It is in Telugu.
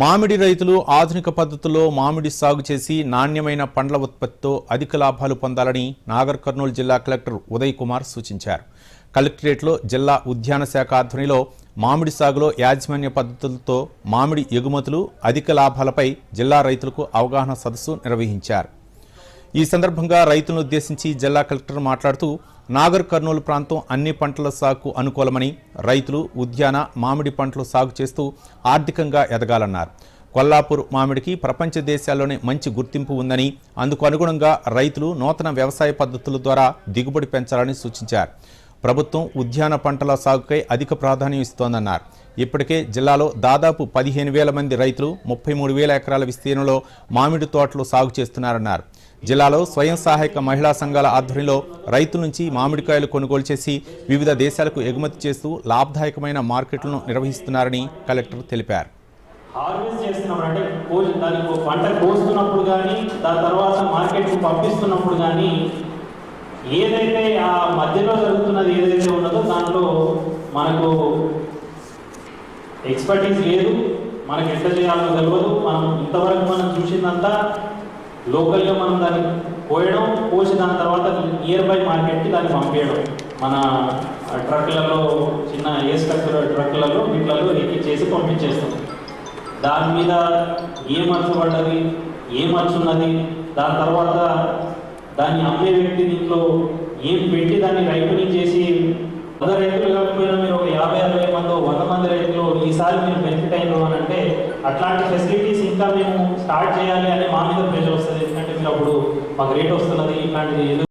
మామిడి రైతులు ఆధునిక పద్ధతుల్లో మామిడి సాగు చేసి నాణ్యమైన పండ్ల ఉత్పత్తితో అధిక లాభాలు పొందాలని నాగర్ కర్నూలు జిల్లా కలెక్టర్ ఉదయ్ కుమార్ సూచించారు. కలెక్టరేట్లో జిల్లా ఉద్యాన శాఖ ఆధ్వర్యంలో మామిడి సాగులో యాజమాన్య పద్ధతులతో మామిడి ఎగుమతులు అధిక లాభాలపై జిల్లా రైతులకు అవగాహన సదస్సు నిర్వహించారు. ఈ సందర్భంగా రైతులను ఉద్దేశించి జిల్లా కలెక్టర్ మాట్లాడుతూ నాగర్ కర్నూలు ప్రాంతం అన్ని పంటల సాగుకు అనుకూలమని రైతులు ఉద్యాన మామిడి పంటలు సాగు చేస్తూ ఆర్థికంగా ఎదగాలన్నారు. కొల్లాపూర్ మామిడికి ప్రపంచ దేశాల్లోనే మంచి గుర్తింపు ఉందని అందుకు అనుగుణంగా రైతులు నూతన వ్యవసాయ పద్ధతుల ద్వారా దిగుబడి పెంచాలని సూచించారు. ప్రభుత్వం ఉద్యాన పంటల సాగుకై అధిక ప్రాధాన్యం ఇస్తోందన్నారు. ఇప్పటికే జిల్లాలో దాదాపు పదిహేను వేల మంది రైతులు ముప్పై మూడు వేల ఎకరాల విస్తీర్ణంలో మామిడి తోటలు సాగు చేస్తున్నారన్నారు. జిల్లాలో స్వయం సహాయక మహిళా సంఘాల ఆధ్వర్యంలో రైతుల నుంచి మామిడికాయలు కొనుగోలు చేసి వివిధ దేశాలకు ఎగుమతి చేస్తూ లాభదాయకమైన మార్కెట్లను నిర్వహిస్తున్నారని కలెక్టర్ తెలిపారు. హార్వెస్ట్ దానికి పంట కోస్తున్నప్పుడు కానీ దాని తర్వాత పంపిస్తున్నప్పుడు కానీ ఏదైతే ఆ మధ్యలో జరుగుతున్నది ఏదైతే ఉన్నదో దాంట్లో మనకు ఎక్స్పర్టీస్ లేదు మనకి ఎంత చేయాలో తెలియదు మనం ఇంతవరకు మనం చూసిందంతా లోకల్గా మనం దాన్ని కోయడం కోసి దాని తర్వాత నియర్ బై మార్కెట్కి దాన్ని పంపించడం మన ట్రక్లలో చిన్న ఏ స్ట్రక్లో ట్రక్లలో వీటిలలో చేసి పంపించేస్తాం. దాని మీద ఏ మచ్చ పడ్డది ఏ మచ్చ ఉన్నది దాని తర్వాత దాన్ని అమ్మే వ్యక్తి దీంట్లో ఏం పెట్టి దాన్ని రైతుని చేసి పద రైతులు కాకపోయినా మీరు ఒక యాభై అరవై మందో వంద మంది రైతులు ఈసారి మీరు బెనిఫిట్ అయినాం అని అంటే అట్లాంటి ఫెసిలిటీస్ ఇంకా మేము స్టార్ట్ చేయాలి అనే మా మీద ప్రెషర్ వస్తుంది. ఎందుకంటే మీరు అప్పుడు మాకు రేట్ వస్తున్నది ఇట్లాంటిది.